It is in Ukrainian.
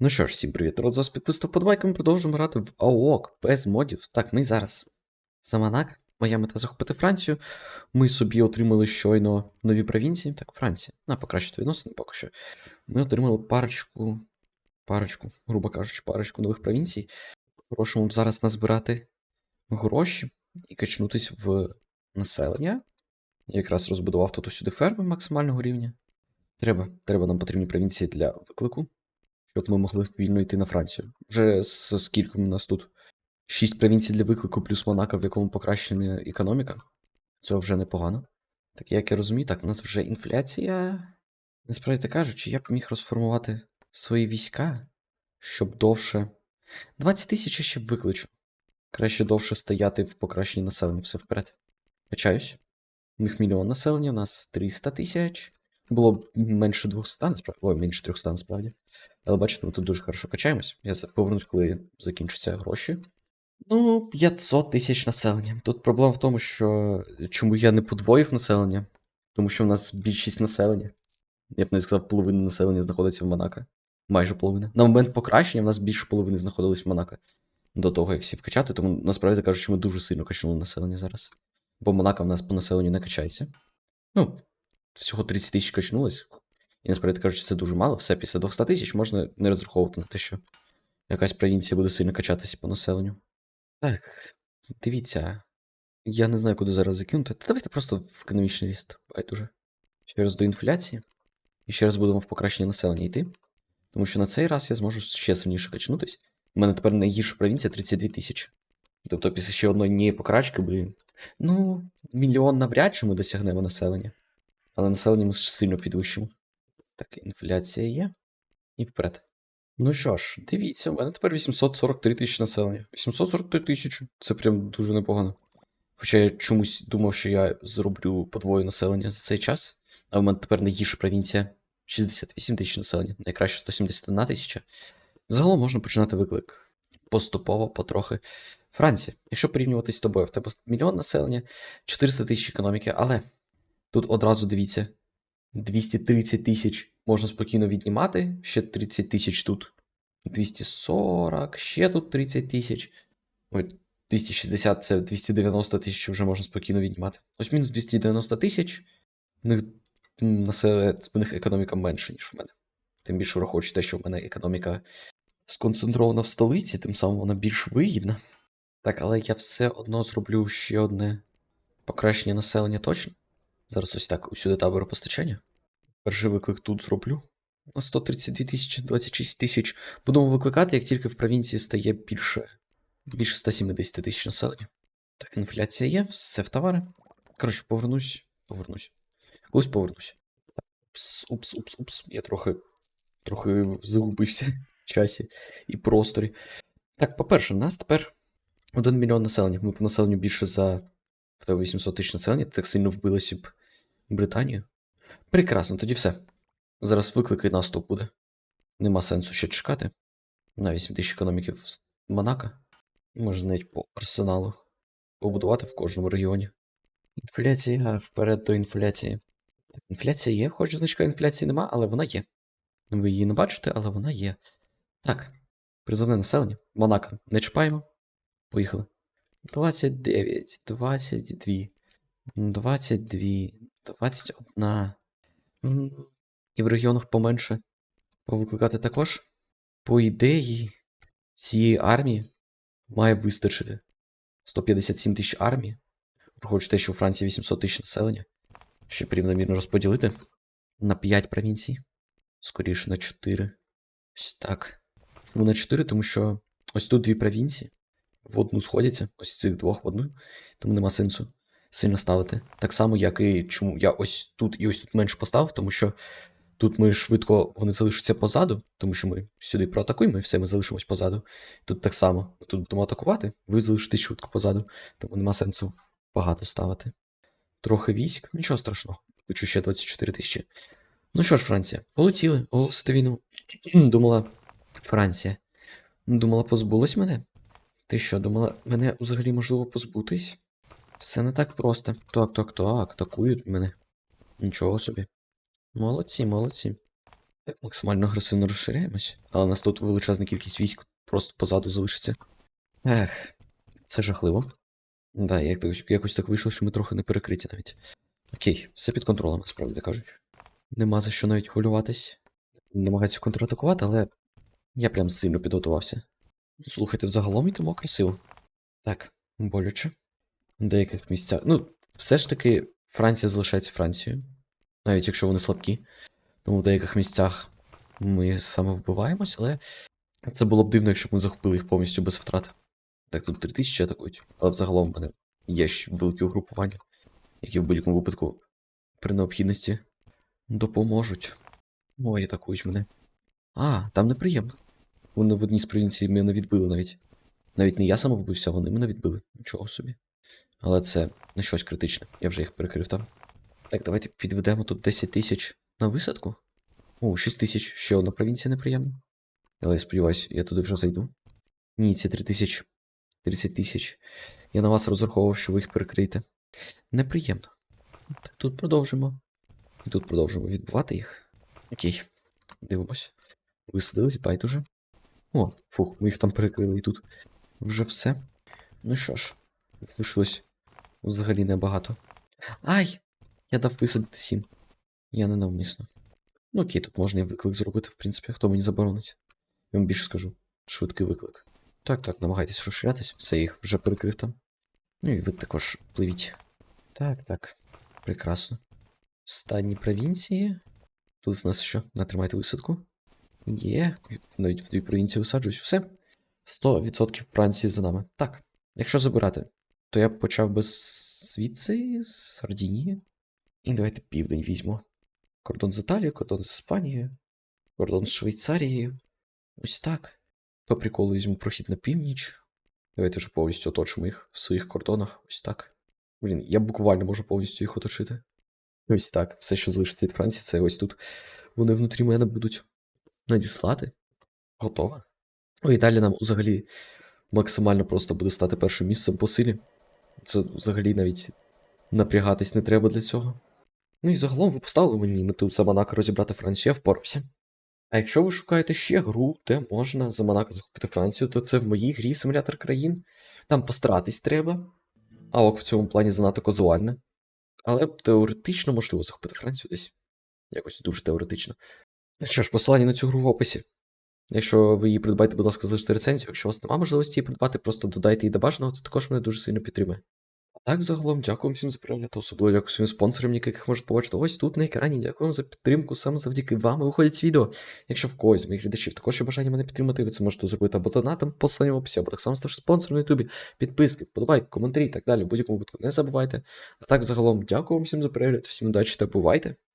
Ну що ж, всім привіт, рад з вас підписав подбайки, ми продовжуємо грати в АОК без модів. Так, ми зараз. Саманак, моя мета захопити Францію. Ми собі отримали щойно нові провінції. Так, Франція. На покращити відносини поки що. Ми отримали парочку, парочку, грубо кажучи, парочку нових провінцій. Б зараз назбирати гроші і качнутись в населення. Я якраз розбудував тут усюди ферми максимального рівня. Треба, треба нам потрібні провінції для виклику щоб ми могли вільно йти на Францію. Вже з скільки у нас тут? Шість провінцій для виклику, плюс Монако, в якому покращена економіка. Це вже непогано. Так як я розумію, так, у нас вже інфляція. Насправді кажучи, я б міг розформувати свої війська, щоб довше. 20 тисяч я ще б викличу. Краще довше стояти в покращенні населення, все вперед. Качаюсь. У них мільйон населення, у нас 300 тисяч. Було б менше 200, насправді. Ой, менше 300, насправді. Але бачите, ми тут дуже хорошо качаємось. Я повернусь, коли закінчаться гроші. Ну, 500 тисяч населення. Тут проблема в тому, що чому я не подвоїв населення? Тому що в нас більшість населення. Я б не сказав, половина населення знаходиться в Монако. Майже половина. На момент покращення в нас більше половини знаходились в Монако. До того, як всі вкачати, тому насправді кажучи, ми дуже сильно качнули населення зараз. Бо Монако в нас по населенню не качається. Ну, всього 30 тисяч качнулось. І насправді кажучи, це дуже мало. Все після 200 тисяч можна не розраховувати на те, що якась провінція буде сильно качатися по населенню. Так, дивіться. Я не знаю, куди зараз закинути. Та давайте просто в економічний ріст. Байдуже. Ще раз до інфляції. І ще раз будемо в покращення населення йти. Тому що на цей раз я зможу ще сильніше качнутись. У мене тепер найгірша провінція 32 тисячі. Тобто після ще одної покрачки, блін. Ну, мільйон навряд чи ми досягнемо населення. Але населення ми сильно підвищимо. Так, інфляція є. І вперед. Ну що ж, дивіться, у мене тепер 843 тисячі населення. 843 тисячі. Це прям дуже непогано. Хоча я чомусь думав, що я зроблю подвоє населення за цей час. А в мене тепер найгірша провінція 68 тисяч населення, найкраще 171 тисяча. Загалом можна починати виклик. Поступово, потрохи. Франція, якщо порівнювати з тобою, в тебе мільйон населення, 400 тисяч економіки, але тут одразу дивіться, 230 тисяч можна спокійно віднімати, ще 30 тисяч тут. 240, ще тут 30 тисяч. Ой, 260 це 290 тисяч вже можна спокійно віднімати. Ось мінус 290 тисяч. В них, м, населе- в них економіка менше, ніж в мене. Тим більше враховуючи те, що в мене економіка сконцентрована в столиці, тим самим вона більш вигідна. Так, але я все одно зроблю ще одне покращення населення точно. Зараз ось так, усюди табори постачання. Перший виклик тут зроблю. На 132 тисячі, 26 тисяч. Будемо викликати, як тільки в провінції стає більше, більше 170 тисяч населення. Так, інфляція є, все в товари. Коротше, повернусь. Повернусь. Колись повернусь. Упс, упс, упс, упс. Я трохи. трохи загубився в часі і просторі. Так, по-перше, нас тепер 1 мільйон населення. Ми по населенню більше за 800 тисяч населення. Так сильно вбилося б Британію. Прекрасно, тоді все. Зараз виклики наступ буде. Нема сенсу ще чекати. На 8 тисяч економіки в С- Монако. Можна навіть по арсеналу побудувати в кожному регіоні. Інфляція, вперед до інфляції. Інфляція є, хоч значка інфляції нема, але вона є. Ви її не бачите, але вона є. Так, призовне населення. Монако. Не чіпаємо. Поїхали. 29, 22, 22, 21. І в регіонах поменше повикликати також. По ідеї, цієї армії має вистачити 157 тисяч армії. Враховуючи те, що у Франції 800 тисяч населення. Щоб рівномірно розподілити на 5 провінцій. Скоріше на 4. Ось так. Чому на 4, тому що ось тут дві провінції. В одну сходяться, ось цих двох в одну, тому нема сенсу сильно ставити. Так само, як і чому я ось тут і ось тут менше поставив, тому що тут ми швидко вони залишаться позаду, тому що ми сюди проатакуємо і все, ми залишимось позаду. Тут так само. Ми тут будемо атакувати, ви залишитесь швидко позаду, тому нема сенсу багато ставити. Трохи військ, нічого страшного. Хочу ще 24 тисячі. Ну що ж, Франція, полетіли, оголосити війну. Думала, Франція. Думала, позбулась мене? Ти що, думала, мене взагалі можливо позбутись? Все не так просто. Так, так, так, атакують мене. Нічого собі. Молодці, молодці. Так, максимально агресивно розширяємось, але нас тут величезна кількість військ просто позаду залишиться. Ех, це жахливо. Да, як якось так вийшло, що ми трохи не перекриті навіть. Окей, все під контролем, насправді кажучи. Нема за що навіть хвилюватись. Намагаюся контратакувати, але я прям сильно підготувався. Слухайте, взагалом йдемо красиво. Так, боляче. В деяких місцях. Ну, все ж таки, Франція залишається Францією. Навіть якщо вони слабкі. Тому в деяких місцях ми саме вбиваємось, але це було б дивно, якщо б ми захопили їх повністю без втрат. Так, тут 3000 атакують, але взагалом в мене є ще великі угрупування, які в будь-якому випадку при необхідності допоможуть. Ой, атакують мене. А, там неприємно. Вони в одній з провінцій мене відбили навіть. Навіть не я сам вбився, вони мене відбили. Нічого собі. Але це не щось критичне, я вже їх перекрив там. Так, давайте підведемо тут 10 тисяч на висадку. О, 6 тисяч, ще одна провінція неприємна. Але я сподіваюся, я туди вже зайду. Ні, це 3 тисячі. 30 тисяч. Я на вас розраховував, що ви їх перекриєте. Неприємно. Так, тут продовжимо. І тут продовжимо відбивати їх. Окей. Дивимось. Висадились, байдуже. О, фух, ми їх там перекрили і тут. Вже все. Ну що ж, лишилось взагалі небагато. Ай! Я дав висадити сім. Я ненавмисно. Ну окей, тут можна і виклик зробити, в принципі, хто мені заборонить. Я вам більше скажу. Швидкий виклик. Так, так, намагайтесь розширятись, все їх вже перекрив там. Ну і ви також пливіть. Так, так. Прекрасно. Останні провінції. Тут в нас що? Натримайте висадку. Є. Навіть в дві провінції висаджуюсь. Все. 100% Франції за нами. Так. Якщо забирати, то я б почав би звідси, з Сардінії. І давайте південь візьму. Кордон з Італією, кордон з Іспанією, кордон з Швейцарією. Ось так. По приколу візьму прохід на північ. Давайте вже повністю оточимо їх в своїх кордонах. Ось так. Блін, я буквально можу повністю їх оточити. Ось так. Все, що залишиться від Франції, це ось тут. Вони внутрі мене будуть надіслати. Готово. Ой, і далі нам взагалі максимально просто буде стати першим місцем по силі. Це взагалі навіть напрягатись не треба для цього. Ну і загалом ви поставили мені мету за Монако розібрати Францію, я впорався. А якщо ви шукаєте ще гру, де можна за Монако захопити Францію, то це в моїй грі симулятор країн. Там постаратись треба. А ок в цьому плані занадто казуальне. Але теоретично можливо захопити Францію десь. Якось дуже теоретично. Що ж, посилання на цю гру в описі. Якщо ви її придбаєте, будь ласка, залиште рецензію. Якщо у вас немає можливості її придбати, просто додайте її до бажаного, це також мене дуже сильно підтримує. А так, загалом, дякую всім за перегляд, особливо дякую своїм спонсорам, яких можете побачити ось тут на екрані. Дякую вам за підтримку. Саме завдяки вам виходять ці відео. Якщо в когось з моїх глядачів також є бажання мене підтримати, ви це можете зробити або донатом, посилання в описі, або так само ставши спонсором на Ютубі, підписки, вподобайки, коментарі і так далі. В будь-якому випадку не забувайте. А так, загалом, дякую вам всім за перегляд, всім удачі та бувайте!